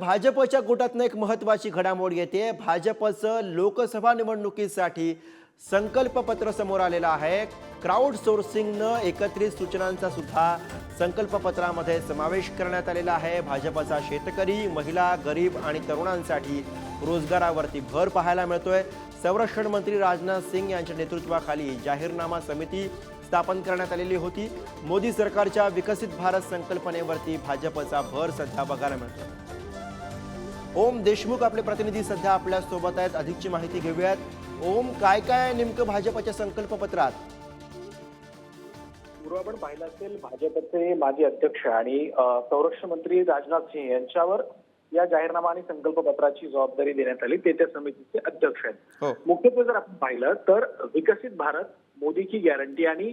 भाजपच्या गोटातनं एक महत्वाची घडामोड येते. भाजपचं लोकसभा निवडणुकीसाठी संकल्पपत्र समोर आलेलं आहे. क्राऊड सोर्सिंगनं एकत्रित सूचनांचा सुद्धा संकल्पपत्रामध्ये समावेश करण्यात आलेला आहे. भाजपचा शेतकरी महिला गरीब आणि तरुणांसाठी रोजगारावरती भर पाहायला मिळतोय. संरक्षण मंत्री राजनाथ सिंग यांच्या नेतृत्वाखाली जाहीरनामा समिती स्थापन करण्यात आलेली होती. मोदी सरकारच्या विकसित भारत संकल्पनेवरती भाजपचा भर सध्या बघायला मिळतो ओम देशमुख आपले प्रतिनिधी सध्या आपल्यासोबत आहेत. अधिकची माहिती घेऊयात. ओम काय काय नेमकं भाजपच्या संकल्पपत्रात? पूर्व आपण पाहिलं असेल भाजपचे माजी अध्यक्ष आणि संरक्षण मंत्री राजनाथ सिंह यांच्यावर या जाहीरनामा आणि संकल्पपत्राची जबाबदारी देण्यात आली. ते त्या समितीचे अध्यक्ष आहेत. हो. मुख्यत्वे जर आपण पाहिलं तर विकसित भारत मोदी की गॅरंटी आणि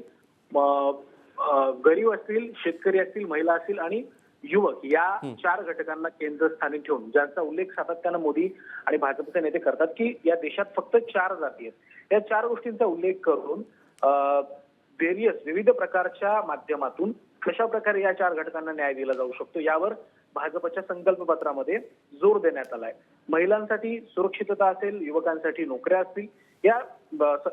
गरीब असतील शेतकरी असतील महिला असतील आणि युवक या चार घटकांना केंद्रस्थानी ठेवून ज्यांचा उल्लेख सातत्यानं मोदी आणि भाजपचे नेते करतात की या देशात फक्त चार जाती आहेत. या चार गोष्टींचा उल्लेख करून व्हेरियस विविध प्रकारच्या माध्यमातून कशा प्रकारे या चार घटकांना न्याय दिला जाऊ शकतो यावर भाजपच्या संकल्पपत्रामध्ये जोर देण्यात आलाय. महिलांसाठी सुरक्षितता असेल युवकांसाठी नोकऱ्या असतील या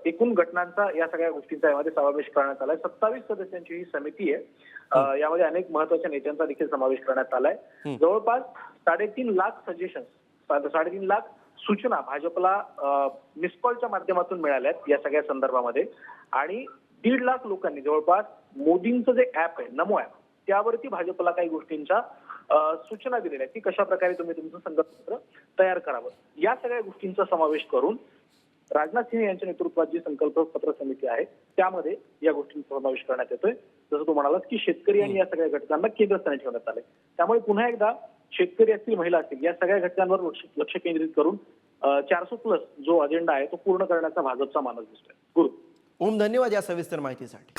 एकूण घटनांचा या सगळ्या गोष्टींचा यामध्ये समावेश करण्यात आलाय. सत्तावीस सदस्यांची ही समिती आहे. यामध्ये अनेक महत्त्वाच्या नेत्यांचा देखील समावेश करण्यात आलाय. जवळपास साडेतीन लाख सजेशन साडेतीन लाख सूचना भाजपला अ, मिस कॉलच्या माध्यमातून मिळाल्यात या सगळ्या संदर्भामध्ये. आणि दीड लाख लोकांनी जवळपास मोदींचं जे ऍप आहे नमो ऍप त्यावरती भाजपला काही गोष्टींच्या सूचना दिलेल्या आहेत. की कशा प्रकारे तुम्ही तुमचं संकल्पपत्र तयार करावं? या सगळ्या गोष्टींचा समावेश करून राजनाथ सिंह यांच्या नेतृत्वात जी संकल्पपत्र समिती आहे त्यामध्ये या गोष्टींचा समावेश करण्यात येतोय. जसं तू म्हणालास की शेतकरी आणि या सगळ्या घटकांना केंद्रस्थानी ठेवण्यात आलंय. त्यामुळे पुन्हा एकदा शेतकरी असतील महिला असतील या सगळ्या घटकांवर लक्ष लक्ष केंद्रित करून चारशे प्लस जो अजेंडा आहे तो पूर्ण करण्याचा भाजपचा मानस दिसतोय. गुरु. ओम धन्यवाद या सविस्तर माहितीसाठी.